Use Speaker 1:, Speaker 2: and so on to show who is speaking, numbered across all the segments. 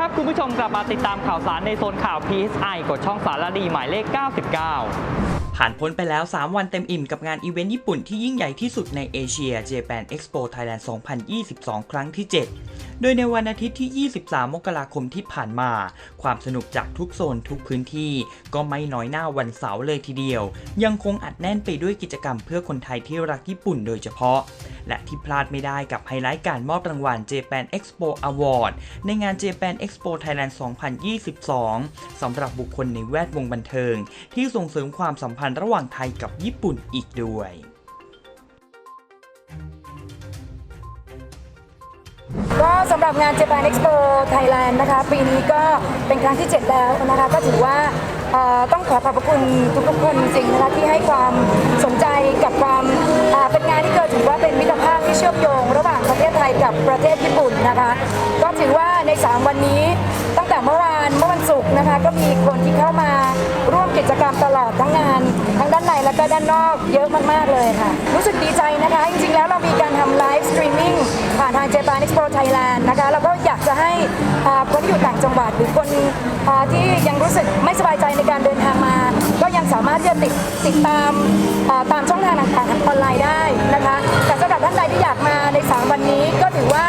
Speaker 1: ครับ คุณผู้ชมกลับมาติดตามข่าวสารในโซนข่าว PSI กดช่องสารดีหมายเลข 99 ผ่านพ้นไปแล้ว 3 วันเต็มอิ่มกับงานอีเวนต์ญี่ปุ่นที่ยิ่งใหญ่ที่สุดในเอเชีย Japan Expo Thailand 2022 ครั้งที่ 7 โดยในวันอาทิตย์ที่ 23 มกราคมที่ผ่านมา ความสนุกจากทุกโซนทุกพื้นที่ ก็ไม่น้อยหน้าวันเสาร์เลยทีเดียว ยังคงอัดแน่นไปด้วยกิจกรรมเพื่อคนไทยที่รักญี่ปุ่นโดยเฉพาะ และที่พลาดไม่ได้กับไฮไลท์การมอบรางวัล Japan Expo Award ในงาน Japan Expo Thailand 2022 สำหรับบุคคลในแวดวงบันเทิง ที่ส่งเสริมความสัมพันธ์ระหว่างไทยกับญี่ปุ่นอีกด้วย
Speaker 2: ก็สำหรับงาน Japan Expo Thailand นะคะ ปีนี้ก็เป็นครั้งที่ 7 แล้วนะคะ ก็ถือว่าต้องขอขอบพระคุณทุกๆคนจริงนะคะที่ให้ความสนใจกับความเป็นงานที่เกิดถือว่าเป็นมิตรภาพที่เชื่อมโยง ระหว่างประเทศไทยกับประเทศญี่ปุ่นนะคะ ก็ถือว่าใน 3 วันนี้ตั้งแต่เมื่อวานเมื่อวันศุกร์นะคะก็มีคนที่เข้ามาร่วมกิจกรรมตลอดทั้งงาน ทั้งด้านในและก็ด้านนอกเยอะมากๆเลยค่ะ รู้สึกดีใจนะคะ จริงๆแล้วเรามีการทำไลฟ์ สตรีมมิ่งผ่านทาง Japan Expo Thailand นะคะเราก็อยากจะให้คนที่อยู่ต่างจังหวัดหรือคนอที่ยังรู้สึกไม่สบายใจในการเดินทางมา ก็ยังสามารถที่จะติดติดตามาตามช่องทางต่างๆทางออนไลน์ได้นะคะแต่สำหรับท่านใดที่อยากมาใน3วันนี้ก็ถือว่า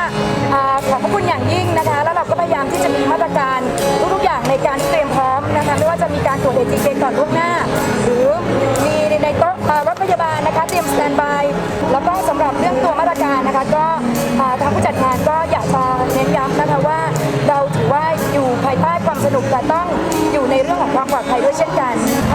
Speaker 2: ขอบพระคุณอย่างยิ่งนะคะ แล้วเราก็พยายามที่จะมีมาตรการทุกๆอย่างในการเตรียมพร้อมนะคะไม่ว่าจะมีการตรวจเอทีเคก่อนล่วงหน้า หรือมีในโต๊ะรถพยาบาลนะคะเตรียมสแตนบายแล้วก็สำหรับเรื่องตัวมาตรการนะคะก็าทางผู้จัดงานก็อยากจะเน้นย้ำนะคะว่า เราถือว่าอยู่ภายใต้ความสนุกแต่ต้องอยู่ในเรื่องของความปลอดภัยด้วยเช่นกันค่ะก็ใน